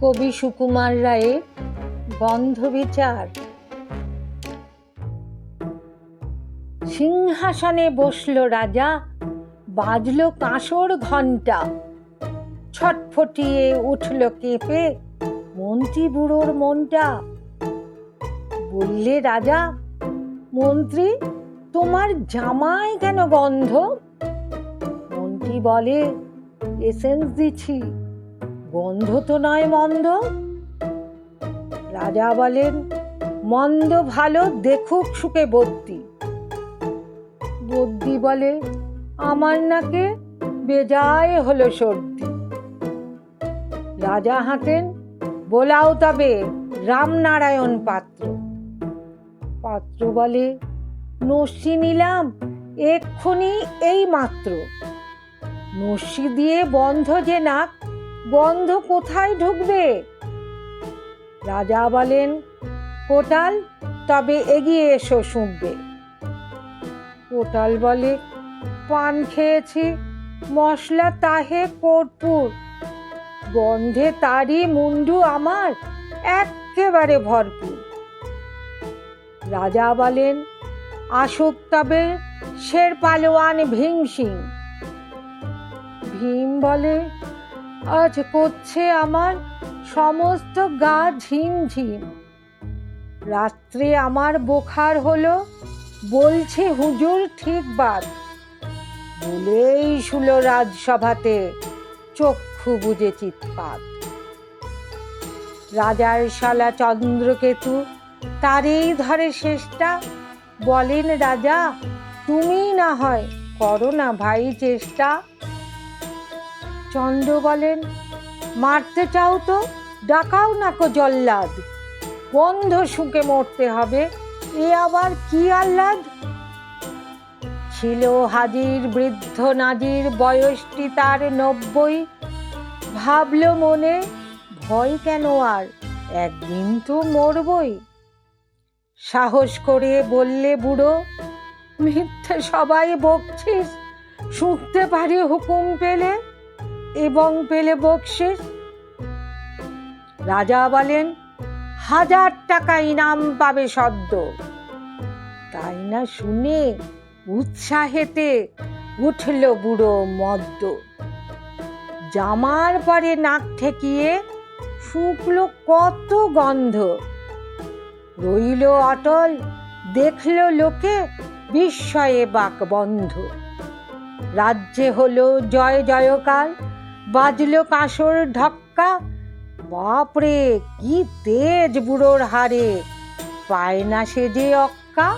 কবি সুকুমার রায়ের গন্ধবিচার সিংহাসনে বসল রাজা, বাজলো কাঁসর ঘণ্টা। ছটফটিয়ে উঠল কেঁপে মন্ত্রী বুড়োর মনটা। বললে রাজা, মন্ত্রী, তোমার জামায় কেন গন্ধ? মন্ত্রী বলে, এসেন্স দিছি গন্ধ তো নয় মন্দ। রাজা বলেন, মন্দ ভালো দেখুক সুখে বদ্যি বদ্যি বলে, আমার নাকে বেজায় হলো সর্দি। রাজা হাঁকেন বোলাও তবে রামনারায়ণ পাত্র। পাত্র বলে, নস্যি নিলাম, এক্ষুনি এই মাত্র নস্যি দিয়ে বন্ধ যে নাক গন্ধ কোথায় ঢুকবে? রাজা বলেন, কোটাল, তবে এগিয়ে এসো শুনবে কোটাল বলে, পান খেয়েছি, মশলা তাহে কর্পূর। গন্ধে তারই মুন্ডু আমার একেবারে ভরপুর। রাজা বলেন, আসুক তবে শের পালোয়ান ভীম সিং। ভীম বলে আজ করছে আমার সমস্ত গা ঝিম ঝিম। রাত্রে আমার বোখার হলো, বলছে হুজুর ঠিক বাদ। বলেই শুলো রাজসভাতে চক্ষু বুঝে চিৎপাত। রাজার শালা চন্দ্রকেতু, তারেই ধরে শেষটা। বলেন রাজা, তুমি না হয় করো না ভাই চেষ্টা। চন্দ্র বলেন, মারতে চাও তো, ডাকাও না কো জল্লাদ। গন্ধ শুকে মরতে হবে, এ আবার কি আহ্লাদ? ছিল হাজির বৃদ্ধ নাজির, বয়সটি তার নব্বই। ভাবল মনে, ভয় কেন আর? একদিন তো মরবই। সাহস করে বললে বুড়ো, মিথ্যে সবাই বকছিস শুনতে পারি হুকুম পেলে এবং পেলে বকশিস। রাজা বলেন, হাজার টাকা ইনাম পাবে সদ্য। তাই না শুনে উৎসাহেতে উঠল বুড়ো মদ্য। জামার পরে নাক ঠেকিয়ে শুকলো কত গন্ধ। রইল অটল, দেখল লোকে বিস্ময়ে বাক বন্ধ রাজ্যে হলো জয় জয়কার বাজলো কাঁসর ঢক্কা। বাপরে কি তেজ বুড়োর হারে পায় না সে যে অক্কা।